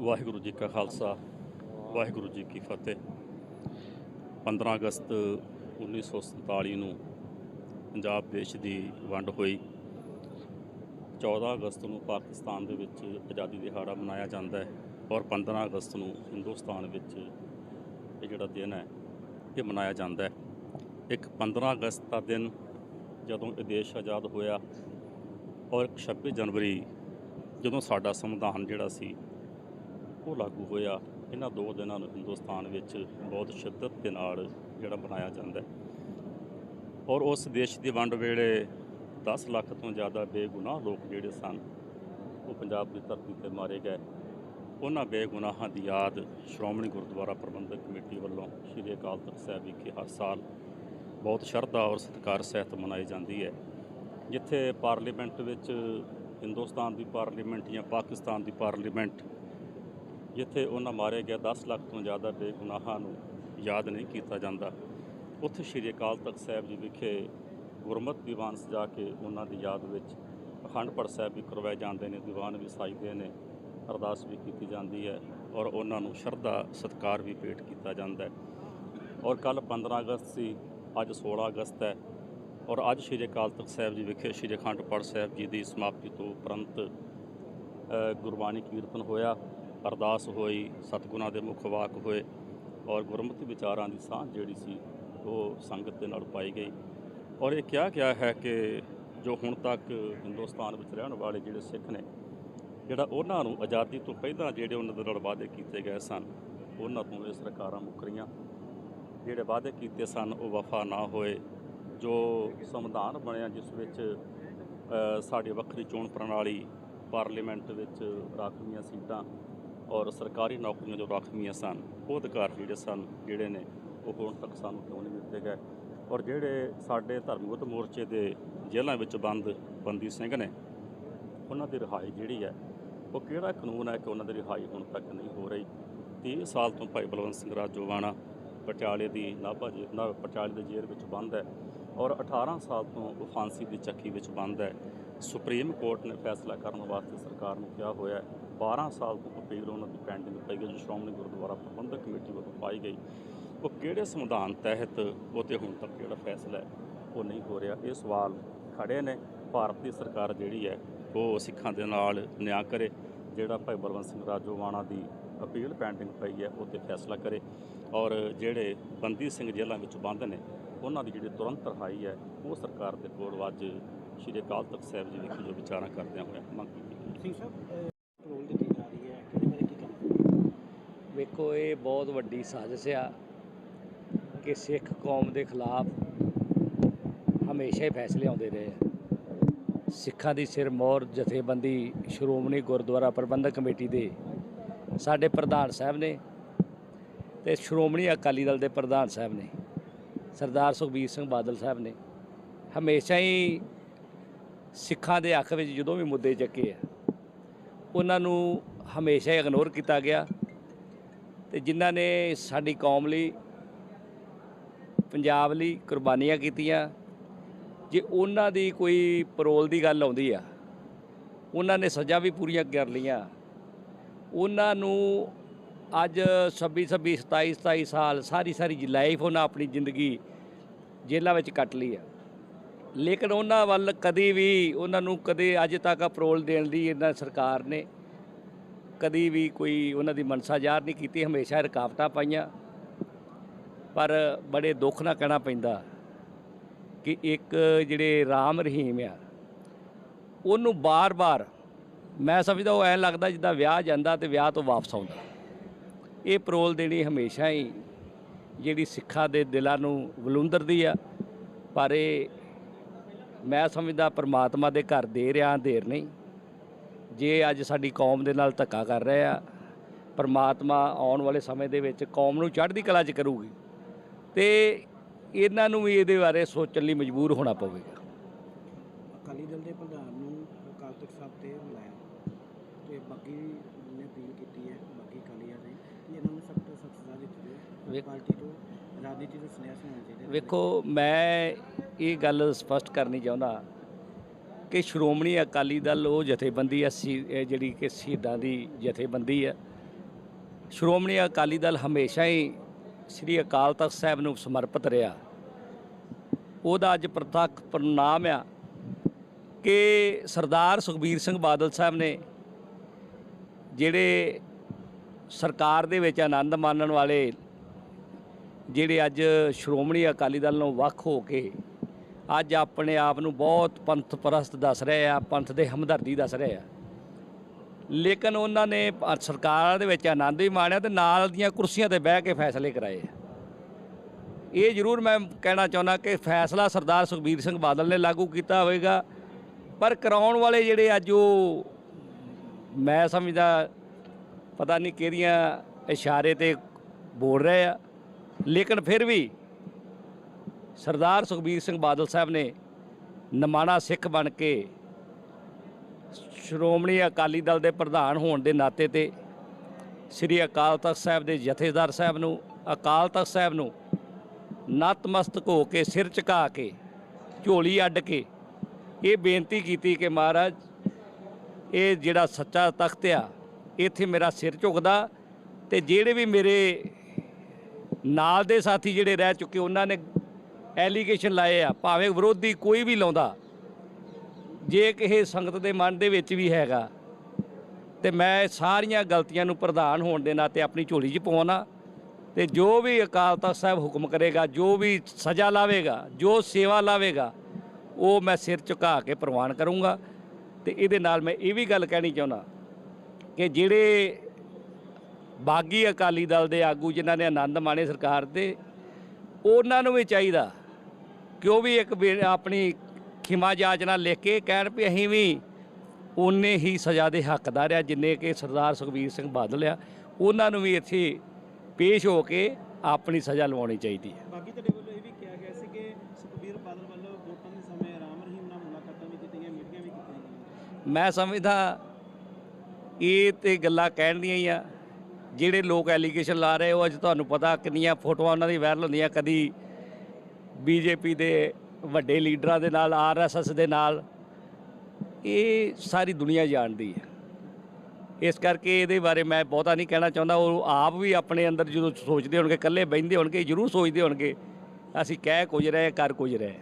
ਵਾਹਿਗੁਰੂ ਜੀ ਕਾ ਖਾਲਸਾ ਵਾਹਿਗੁਰੂ ਜੀ ਕੀ ਫਤਿਹ। 15 ਅਗਸਤ 1947 ਨੂੰ ਪੰਜਾਬ ਦੇਸ਼ ਦੀ ਵੰਡ ਹੋਈ। 14 ਅਗਸਤ ਨੂੰ ਪਾਕਿਸਤਾਨ ਦੇ ਵਿੱਚ ਆਜ਼ਾਦੀ ਦਿਹਾੜਾ ਮਨਾਇਆ ਜਾਂਦਾ ਹੈ ਔਰ 15 ਅਗਸਤ ਨੂੰ ਹਿੰਦੁਸਤਾਨ ਵਿੱਚ ਇਹ ਜਿਹੜਾ ਦਿਨ ਹੈ, ਇਹ ਮਨਾਇਆ ਜਾਂਦਾ ਹੈ। ਇੱਕ 15 ਅਗਸਤ ਦਾ ਦਿਨ ਜਦੋਂ ਇਹ ਦੇਸ਼ ਆਜ਼ਾਦ ਹੋਇਆ ਔਰ ਇੱਕ 26 ਜਨਵਰੀ ਜਦੋਂ ਸਾਡਾ ਸੰਵਿਧਾਨ ਜਿਹੜਾ ਸੀ ਉਹ ਲਾਗੂ ਹੋਇਆ। ਇਹਨਾਂ ਦੋ ਦਿਨਾਂ ਨੂੰ ਹਿੰਦੁਸਤਾਨ ਵਿੱਚ ਬਹੁਤ ਸ਼ਿੱਦਤ ਦੇ ਨਾਲ ਜਿਹੜਾ ਬਣਾਇਆ ਜਾਂਦਾ ਔਰ ਉਸ ਦੇਸ਼ ਦੀ ਵੰਡ ਵੇਲੇ 10 ਲੱਖ ਤੋਂ ਜ਼ਿਆਦਾ ਬੇਗੁਨਾਹ ਲੋਕ ਜਿਹੜੇ ਸਨ, ਉਹ ਪੰਜਾਬ ਦੀ ਧਰਤੀ ਤੇ ਮਾਰੇ ਗਏ। ਉਹਨਾਂ ਬੇਗੁਨਾਹਾਂ ਦੀ ਯਾਦ ਸ਼੍ਰੋਮਣੀ ਗੁਰਦੁਆਰਾ ਪ੍ਰਬੰਧਕ ਕਮੇਟੀ ਵੱਲੋਂ ਸ਼੍ਰੀ ਅਕਾਲ ਤਖਤ ਸਾਹਿਬ ਵਿਖੇ ਹਰ ਸਾਲ ਬਹੁਤ ਸ਼ਰਧਾ ਔਰ ਸਤਿਕਾਰ ਸਹਿਤ ਮਨਾਈ ਜਾਂਦੀ ਹੈ, ਜਿੱਥੇ ਪਾਰਲੀਮੈਂਟ ਵਿੱਚ ਹਿੰਦੁਸਤਾਨ ਦੀ ਪਾਰਲੀਮੈਂਟ ਜਾਂ ਪਾਕਿਸਤਾਨ ਦੀ ਪਾਰਲੀਮੈਂਟ ਜਿੱਥੇ ਉਹਨਾਂ ਮਾਰੇ ਗਏ 10 ਲੱਖ ਤੋਂ ਜ਼ਿਆਦਾ ਬੇਗੁਨਾਹਾਂ ਨੂੰ ਯਾਦ ਨਹੀਂ ਕੀਤਾ ਜਾਂਦਾ। ਉੱਥੇ ਸ਼੍ਰੀ ਅਕਾਲ ਤਖਤ ਸਾਹਿਬ ਜੀ ਵਿਖੇ ਗੁਰਮਤ ਦੀਵਾਨ ਸਜਾ ਕੇ ਉਹਨਾਂ ਦੀ ਯਾਦ ਵਿੱਚ ਅਖੰਡ ਪਾਠ ਸਾਹਿਬ ਵੀ ਕਰਵਾਏ ਜਾਂਦੇ ਨੇ, ਦੀਵਾਨ ਵੀ ਸਾਜਦੇ ਨੇ, ਅਰਦਾਸ ਵੀ ਕੀਤੀ ਜਾਂਦੀ ਹੈ ਔਰ ਉਹਨਾਂ ਨੂੰ ਸ਼ਰਧਾ ਸਤਿਕਾਰ ਵੀ ਭੇਟ ਕੀਤਾ ਜਾਂਦਾ ਹੈ। ਔਰ ਕੱਲ 15 ਅਗਸਤ ਸੀ, ਅੱਜ 16 ਅਗਸਤ ਹੈ ਔਰ ਅੱਜ ਸ਼੍ਰੀ ਅਕਾਲ ਤਖਤ ਸਾਹਿਬ ਜੀ ਵਿਖੇ ਸ਼੍ਰੀ ਅਖੰਡ ਪਾਠ ਸਾਹਿਬ ਜੀ ਦੀ ਸਮਾਪਤੀ ਤੋਂ ਉਪਰੰਤ ਗੁਰਬਾਣੀ ਕੀਰਤਨ ਹੋਇਆ। ਅਰਦਾਸ ਹੋਈ, ਸਤਿਗੁਰਾਂ ਦੇ ਮੁਖ ਵਾਕ ਹੋਏ ਔਰ ਗੁਰਮਤਿ ਵਿਚਾਰਾਂ ਦੀ ਸਾਂਝ ਜਿਹੜੀ ਸੀ ਉਹ ਸੰਗਤ ਦੇ ਨਾਲ ਪਾਈ ਗਈ। ਔਰ ਇਹ ਕਿਹਾ ਗਿਆ ਹੈ ਕਿ ਜੋ ਹੁਣ ਤੱਕ ਹਿੰਦੁਸਤਾਨ ਵਿੱਚ ਰਹਿਣ ਵਾਲੇ ਜਿਹੜੇ ਸਿੱਖ ਨੇ, ਜਿਹੜਾ ਉਹਨਾਂ ਨੂੰ ਆਜ਼ਾਦੀ ਤੋਂ ਪਹਿਲਾਂ ਜਿਹੜੇ ਉਹਨਾਂ ਦੇ ਨਾਲ ਵਾਅਦੇ ਕੀਤੇ ਗਏ ਸਨ, ਉਹਨਾਂ ਤੋਂ ਇਹ ਸਰਕਾਰਾਂ ਮੁੱਕਰੀਆਂ ਜਿਹੜੇ ਵਾਅਦੇ ਕੀਤੇ ਸਨ ਉਹ ਵਫਾ ਨਾ ਹੋਏ। ਜੋ ਸੰਵਿਧਾਨ ਬਣਿਆ ਜਿਸ ਵਿੱਚ ਸਾਡੀ ਵੱਖਰੀ ਚੋਣ ਪ੍ਰਣਾਲੀ, ਪਾਰਲੀਮੈਂਟ ਵਿੱਚ ਰਾਖਵੀਆਂ ਸੀਟਾਂ ਔਰ ਸਰਕਾਰੀ ਨੌਕਰੀਆਂ ਜੋ ਰਾਖਵੀਆਂ ਸਨ, ਉਹ ਅਧਿਕਾਰ ਜਿਹੜੇ ਸਨ, ਜਿਹੜੇ ਨੇ, ਉਹ ਹੁਣ ਤੱਕ ਸਾਨੂੰ ਕਿਉਂ ਨਹੀਂ ਦਿੱਤੇ ਗਏ? ਔਰ ਜਿਹੜੇ ਸਾਡੇ ਧਰਮਗਤ ਮੋਰਚੇ ਦੇ ਜੇਲ੍ਹਾਂ ਵਿੱਚ ਬੰਦ ਬੰਦੀ ਸਿੰਘ ਨੇ, ਉਹਨਾਂ ਦੀ ਰਿਹਾਈ ਜਿਹੜੀ ਹੈ, ਉਹ ਕਿਹੜਾ ਕਾਨੂੰਨ ਹੈ ਕਿ ਉਹਨਾਂ ਦੀ ਰਿਹਾਈ ਹੁਣ ਤੱਕ ਨਹੀਂ ਹੋ ਰਹੀ? 30 ਸਾਲ ਤੋਂ ਭਾਈ ਬਲਵੰਤ ਸਿੰਘ ਰਾਜੋਵਾਣਾ ਪਟਿਆਲੇ ਦੀ ਨਾਭਾ ਜੇ, ਨਾ, ਪਟਿਆਲੇ ਦੇ ਜੇਲ੍ਹ ਵਿੱਚ ਬੰਦ ਹੈ ਔਰ 18 ਸਾਲ ਤੋਂ ਉਹ ਫਾਂਸੀ ਦੀ ਚੱਕੀ ਵਿੱਚ ਬੰਦ ਹੈ। ਸੁਪਰੀਮ ਕੋਰਟ ਨੇ ਫੈਸਲਾ ਕਰਨ ਵਾਸਤੇ ਸਰਕਾਰ ਨੂੰ ਕਿਹਾ ਹੋਇਆ ਹੈ 12 ਸਾਲ ਤੋਂ ਅਪੀਲ ਉਹਨਾਂ ਦੀ ਪੈਂਡਿੰਗ ਪਈ ਹੈ, ਜੋ ਸ਼੍ਰੋਮਣੀ ਗੁਰਦੁਆਰਾ ਪ੍ਰਬੰਧਕ ਕਮੇਟੀ ਵੱਲੋਂ ਪਾਈ ਗਈ। ਉਹ ਕਿਹੜੇ ਸੰਵਿਧਾਨ ਤਹਿਤ ਉਹ ਤੇ ਹੁਣ ਤੱਕ ਜਿਹੜਾ ਫੈਸਲਾ ਹੈ, ਉਹ ਨਹੀਂ ਹੋ ਰਿਹਾ। ਇਹ ਸਵਾਲ ਖੜੇ ਨੇ। ਭਾਰਤ ਦੀ ਸਰਕਾਰ ਜਿਹੜੀ ਹੈ, ਉਹ ਸਿੱਖਾਂ ਦੇ ਨਾਲ ਨਿਆਂ ਕਰੇ। ਜਿਹੜਾ ਭਾਈ ਬਲਵੰਤ ਸਿੰਘ ਰਾਜੋਵਾਣਾ ਦੀ ਅਪੀਲ ਪੈਂਡਿੰਗ ਪਈ ਹੈ, ਉਹ ਤੇ ਫੈਸਲਾ ਕਰੇ। ਔਰ ਜਿਹੜੇ ਬੰਦੀ ਸਿੰਘ ਜੇਲ੍ਹਾਂ ਵਿੱਚ ਬੰਦ ਨੇ, ਉਹਨਾਂ ਦੀ ਜਿਹੜੀ ਤੁਰੰਤ ਰਿਹਾਈ ਹੈ, ਉਹ ਸਰਕਾਰ ਦੇ ਕੋਲ ਅੱਜ ਸ਼੍ਰੀ ਅਕਾਲ ਤਖਤ ਸਾਹਿਬ ਜੀ ਵਿਖੇ ਜੋ ਵਿਚਾਰਾਂ ਕਰਦਿਆਂ ਹੋਇਆ ਮੰਗ ਕੀਤੀ ਗਈ। ਹੈ। ਸਿੰਘ ਸਾਹਿਬ ਪੈਟਰੋਲ ਦਿੱਤੀ ਜਾ ਰਹੀ ਹੈ ਕਿਹਦੇ ਬਾਰੇ ਕੀ ਕਹਿਣਾ ਵੇਖੋ ਇਹ ਬਹੁਤ ਵੱਡੀ ਸਾਜ਼ਿਸ਼ ਆ ਕਿ ਸਿੱਖ ਕੌਮ ਦੇ ਖਿਲਾਫ ਹਮੇਸ਼ਾ ਹੀ ਫੈਸਲੇ ਆਉਂਦੇ ਰਹੇ ਆ। ਸਿੱਖਾਂ ਦੀ ਸਿਰ ਮੌਰ ਜਥੇਬੰਦੀ ਸ਼੍ਰੋਮਣੀ ਗੁਰਦੁਆਰਾ ਪ੍ਰਬੰਧਕ ਕਮੇਟੀ ਦੇ ਸਾਡੇ ਪ੍ਰਧਾਨ ਸਾਹਿਬ ਨੇ ਤੇ ਸ਼੍ਰੋਮਣੀ ਅਕਾਲੀ ਦਲ ਦੇ ਪ੍ਰਧਾਨ ਸਾਹਿਬ ਨੇ, ਸਰਦਾਰ ਸੁਖਬੀਰ ਸਿੰਘ ਬਾਦਲ ਸਾਹਿਬ ਨੇ, ਹਮੇਸ਼ਾ ਹੀ ਸਿੱਖਾਂ ਦੇ ਅੱਖ ਵਿੱਚ ਜਦੋਂ ਵੀ ਮੁੱਦੇ ਚੱਕੇ ਆ, ਉਹਨਾਂ ਨੂੰ ਹਮੇਸ਼ਾ ਹੀ ਇਗਨੋਰ ਕੀਤਾ ਗਿਆ। ਤੇ ਜਿਨ੍ਹਾਂ ਨੇ ਸਾਡੀ ਕੌਮ ਲਈ, ਪੰਜਾਬ ਲਈ ਕੁਰਬਾਨੀਆਂ ਕੀਤੀਆਂ। ਜੇ ਉਹਨਾਂ ਦੀ ਕੋਈ ਪਰੋਲ ਦੀ ਗੱਲ ਆਉਂਦੀ ਆ, ਉਹਨਾਂ ਨੇ ਸਜ਼ਾ ਵੀ ਪੂਰੀਆਂ ਕਰ ਲਈਆਂ। ਉਹਨਾਂ ਨੂੰ ਅੱਜ 26 26 27 27 ਸਾਲ ਸਾਰੀ ਸਾਰੀ ਲਾਈਫ ਉਹਨਾਂ ਆਪਣੀ ਜ਼ਿੰਦਗੀ ਜੇਲ੍ਹਾਂ ਵਿੱਚ ਕੱਟ ਲਈ ਆ। ਲੇਕਿਨ ਉਹਨਾਂ ਵੱਲ ਕਦੀ ਵੀ ਉਹਨਾਂ ਨੂੰ ਕਦੇ ਅੱਜ ਤੱਕ ਅਪਰੋਲ ਦੇਣ ਦੀ ਇਹਨਾਂ ਸਰਕਾਰ ਨੇ ਕਦੀ ਵੀ ਕੋਈ ਉਹਨਾਂ ਦੀ ਮਨਸਾ ਜ਼ਾਹਰ ਨਹੀਂ ਕੀਤੀ, ਹਮੇਸ਼ਾ ਰੁਕਾਵਟਾਂ ਪਾਈਆਂ। ਪਰ ਬੜੇ ਦੁੱਖ ਨਾਲ ਕਹਿਣਾ ਪੈਂਦਾ ਕਿ ਇੱਕ ਜਿਹੜੇ ਰਾਮ ਰਹੀਮ ਆ, ਉਹਨੂੰ ਬਾਰ-ਬਾਰ ਮੈਂ ਸਮਝਦਾ ਉਹ ਐਂ ਲੱਗਦਾ ਜਿੱਦਾਂ ਵਿਆਹ ਜਾਂਦਾ ਤੇ ਵਿਆਹ ਤੋਂ ਵਾਪਸ ਆਉਂਦਾ। ਇਹ ਪਰੋਲ ਦੇਣੀ ਹਮੇਸ਼ਾ ਹੀ ਜਿਹੜੀ ਸਿੱਖਾਂ ਦੇ ਦਿਲਾਂ ਨੂੰ ਵਲੂੰਦਰਦੀ ਆ, ਪਰ ਇਹ ਮੈਂ ਸਮਝਦਾ ਪਰਮਾਤਮਾ ਦੇ ਘਰ ਦੇ ਰਿਆਂ ਦੇਰ ਨਹੀਂ। ਜੇ ਅੱਜ ਸਾਡੀ ਕੌਮ ਦੇ ਨਾਲ ਧੱਕਾ ਕਰ ਰਹੇ ਆ ਪਰਮਾਤਮਾ ਆਉਣ ਵਾਲੇ ਸਮੇਂ ਦੇ ਵਿੱਚ ਕੌਮ ਨੂੰ ਚੜ੍ਹਦੀ ਕਲਾ 'ਚ ਕਰੂਗੀ ਤੇ ਇਹਨਾਂ ਨੂੰ ਵੀ ਇਹਦੇ ਬਾਰੇ ਸੋਚਣ ਲਈ ਮਜਬੂਰ ਹੋਣਾ ਪਵੇਗਾ। ਅਕਾਲੀ ਦਲ ਦੇ ਪ੍ਰਧਾਨ ਨੂੰ ਅਕਾਲ ਤਖਤ ਸਾਹਿਬ ਤੇ ਬੁਲਾਇਆ। ਤੇ ਬਾਕੀ ਨੇ ਅਪੀਲ ਕੀਤੀ ਹੈ ਬਾਕੀ ਅਕਾਲੀਆਂ ਨੇ ਕਿ ਇਹਨਾਂ ਨੂੰ ਸਖਤ ਤੋਂ ਸਖਤ ਸਜ਼ਾ ਦਿੱਤੀ ਜਾਵੇ। ਵੇਖ- ਪਾਰਟੀ ਤੋਂ ਰਾਜਨੀਤੀ ਤੋਂ ਸੰਨਿਆਸ ਹੋਣਾ ਚਾਹੀਦਾ। ਵੇਖੋ ਮੈਂ ਇਹ ਗੱਲ ਸਪਸ਼ਟ ਕਰਨੀ ਚਾਹੁੰਦਾ ਕਿ ਸ਼੍ਰੋਮਣੀ ਅਕਾਲੀ ਦਲ, ਉਹ ਜਥੇਬੰਦੀ ਆ, ਸੀ ਜਿਹੜੀ ਕਿ ਸ਼ਹੀਦਾਂ ਦੀ ਜਥੇਬੰਦੀ ਆ। ਸ਼੍ਰੋਮਣੀ ਅਕਾਲੀ ਦਲ ਹਮੇਸ਼ਾ ਹੀ ਸ੍ਰੀ ਅਕਾਲ ਤਖਤ ਸਾਹਿਬ ਨੂੰ ਸਮਰਪਿਤ ਰਿਹਾ। ਉਹਦਾ ਅੱਜ ਪ੍ਰਤੱਖ ਪ੍ਰਣਾਮ ਆ ਕਿ ਸਰਦਾਰ ਸੁਖਬੀਰ ਸਿੰਘ ਬਾਦਲ ਸਾਹਿਬ ਨੇ ਜਿਹੜੇ ਸਰਕਾਰ ਦੇ ਵਿੱਚ ਆਨੰਦ ਮਾਣਨ ਵਾਲੇ ਜਿਹੜੇ ਅੱਜ ਸ਼੍ਰੋਮਣੀ ਅਕਾਲੀ ਦਲ ਨੂੰ ਵੱਖ ਹੋ ਕੇ ਅੱਜ ਆਪਣੇ ਆਪ ਨੂੰ ਬਹੁਤ ਪੰਥ ਪ੍ਰਸਤ ਦੱਸ ਰਹੇ ਆ, ਪੰਥ ਦੇ ਹਮਦਰਦੀ ਦੱਸ ਰਹੇ ਆ। ਲੇਕਿਨ ਉਹਨਾਂ ਨੇ ਪ- ਸਰਕਾਰ ਦੇ ਵਿੱਚ ਆਨੰਦ ਵੀ ਮਾਣਿਆ ਤੇ ਨਾਲ ਦੀਆਂ ਕੁਰਸੀਆਂ ਤੇ ਬਹਿ ਕੇ ਫੈਸਲੇ ਕਰਾਏ ਇਹ ਜ਼ਰੂਰ ਮੈਂ ਕਹਿਣਾ ਚਾਹੁੰਦਾ ਕਿ ਫੈਸਲਾ ਸਰਦਾਰ ਸੁਖਬੀਰ ਸਿੰਘ ਬਾਦਲ ਨੇ ਲਾਗੂ ਕੀਤਾ ਹੋਵੇਗਾ। ਪਰ ਕਰਾਉਣ ਵਾਲੇ ਜਿਹੜੇ ਅੱਜ ਉਹ, ਮੈਂ ਸਮਝਦਾ ਪਤਾ ਨਹੀਂ ਕਿਹੜੀਆਂ ਇਸ਼ਾਰੇ ਤੇ ਬੋਲ ਰਹੇ ਆ। ਲੇਕਿਨ ਫਿਰ ਵੀ ਸਰਦਾਰ ਸੁਖਬੀਰ ਸਿੰਘ ਬਾਦਲ ਸਾਹਿਬ ਨੇ ਨਮਾਣਾ ਸਿੱਖ ਬਣ ਕੇ ਸ਼੍ਰੋਮਣੀ ਅਕਾਲੀ ਦਲ ਦੇ ਪ੍ਰਧਾਨ ਹੋਣ ਦੇ ਨਾਤੇ ਤੇ ਸ੍ਰੀ ਅਕਾਲ ਤਖਤ ਸਾਹਿਬ ਦੇ ਜਥੇਦਾਰ ਸਾਹਿਬ ਨੂੰ, ਅਕਾਲ ਤਖਤ ਸਾਹਿਬ ਨੂੰ ਨਤਮਸਤਕ ਹੋ ਕੇ ਸਿਰ ਝੁਕਾ ਕੇ, ਝੋਲੀ ਅੱਡ ਕੇ ਇਹ ਬੇਨਤੀ ਕੀਤੀ ਕਿ ਮਹਾਰਾਜ, ਇਹ ਜਿਹੜਾ ਸੱਚਾ ਤਖਤ ਆ, ਇੱਥੇ ਮੇਰਾ ਸਿਰ ਝੁਕਦਾ ਤੇ ਜਿਹੜੇ ਵੀ ਮੇਰੇ ਨਾਲ ਦੇ ਸਾਥੀ ਜਿਹੜੇ ਰਹਿ ਚੁੱਕੇ ਉਹਨਾਂ ਨੇ ਐਲੀਗੇਸ਼ਨ ਲਾਏ ਆ, ਭਾਵੇਂ ਵਿਰੋਧੀ ਕੋਈ ਵੀ ਲਾਉਂਦਾ, ਜੇ ਕਿਸੇ ਸੰਗਤ ਦੇ ਮਨ ਦੇ ਵਿੱਚ ਵੀ ਹੈਗਾ, ਤੇ ਮੈਂ ਸਾਰੀਆਂ ਗਲਤੀਆਂ ਨੂੰ ਪ੍ਰਧਾਨ ਹੋਣ ਦੇ ਨਾਤੇ ਆਪਣੀ ਝੋਲੀ 'ਚ ਪਾਉਣਾ, ਤੇ ਜੋ ਵੀ ਅਕਾਲ ਤਖਤ ਸਾਹਿਬ ਹੁਕਮ ਕਰੇਗਾ, ਜੋ ਵੀ ਸਜ਼ਾ ਲਾਵੇਗਾ, ਜੋ ਸੇਵਾ ਲਾਵੇਗਾ, ਉਹ ਮੈਂ ਸਿਰ ਝੁਕਾ ਕੇ ਪ੍ਰਵਾਨ ਕਰੂੰਗਾ। ਤੇ ਇਹਦੇ ਨਾਲ ਮੈਂ ਇਹ ਵੀ ਗੱਲ ਕਹਿਣੀ ਚਾਹੁੰਦਾ ਕਿ ਜਿਹੜੇ ਬਾਗੀ ਅਕਾਲੀ ਦਲ ਦੇ ਆਗੂ ਜਿਨ੍ਹਾਂ ਨੇ ਆਨੰਦ ਮਾਣੇ ਸਰਕਾਰ ਦੇ, ਉਹਨਾਂ ਨੂੰ ਵੀ ਚਾਹੀਦਾ ਕਿ ਉਹ ਵੀ ਇੱਕ ਆਪਣੀ ਖਿਮਾ ਜਾਚਨਾ ਲਿਖ ਕੇ ਕਹਿਣ ਵੀ ਅਸੀਂ ਵੀ ਉਨੇ ਹੀ ਸਜ਼ਾ ਦੇ ਹੱਕਦਾਰ ਆ ਜਿੰਨੇ ਕਿ ਸਰਦਾਰ ਸੁਖਬੀਰ ਸਿੰਘ ਬਾਦਲ ਆ। ਉਹਨਾਂ ਨੂੰ ਵੀ ਇੱਥੇ ਪੇਸ਼ ਹੋ ਕੇ ਆਪਣੀ ਸਜ਼ਾ ਲਵਾਉਣੀ ਚਾਹੀਦੀ ਹੈ। ਬਾਕੀ ਤੁਹਾਡੇ ਵੱਲੋਂ ਇਹ ਵੀ ਕਿਹਾ ਗਿਆ ਸੀ ਕਿ ਸੁਖਬੀਰ ਬਾਦਲ ਵੱਲੋਂ ਵੋਟਾਂ ਦੇ ਸਮੇਂ ਰਾਮ ਰਹੀਮ ਨਾਲ ਮੁਲਾਕਾਤਾਂ ਵੀ ਕੀਤੀਆਂ ਮੀਟਿੰਗਾਂ ਵੀ ਕੀਤੀਆਂ ਮੈਂ ਸਮਝਦਾ ਇਹ ਤੇ ਗੱਲਾਂ ਕਹਿਣ ਦੀਆਂ ਹੀ ਆ। ਜਿਹੜੇ ਲੋਕ ਐਲੀਗੇਸ਼ਨ ਲਾ ਰਹੇ ਉਹ ਅੱਜ ਤੁਹਾਨੂੰ ਪਤਾ ਕਿੰਨੀਆਂ ਫੋਟੋਆਂ ਉਹਨਾਂ ਦੀ ਵਾਇਰਲ ਹੁੰਦੀਆਂ ਕਦੀ ਬੀਜੇਪੀ ਦੇ ਵੱਡੇ ਲੀਡਰਾਂ ਦੇ ਨਾਲ ਆਰਐਸਐਸ ਦੇ ਨਾਲ, ਇਹ ਸਾਰੀ ਦੁਨੀਆ ਜਾਣਦੀ ਹੈ। ਇਸ ਕਰਕੇ ਇਹਦੇ ਬਾਰੇ ਮੈਂ ਬਹੁਤਾ ਨਹੀਂ ਕਹਿਣਾ ਚਾਹੁੰਦਾ। ਉਹ ਆਪ ਵੀ ਆਪਣੇ ਅੰਦਰ ਜਦੋਂ ਸੋਚਦੇ ਹੋਣਗੇ, ਇਕੱਲੇ ਬਹਿੰਦੇ ਹੋਣਗੇ, ਜ਼ਰੂਰ ਸੋਚਦੇ ਹੋਣਗੇ, ਅਸੀਂ ਕਹਿ ਕੁਝ ਰਹੇ, ਕਰ ਕੁਝ ਰਹੇ।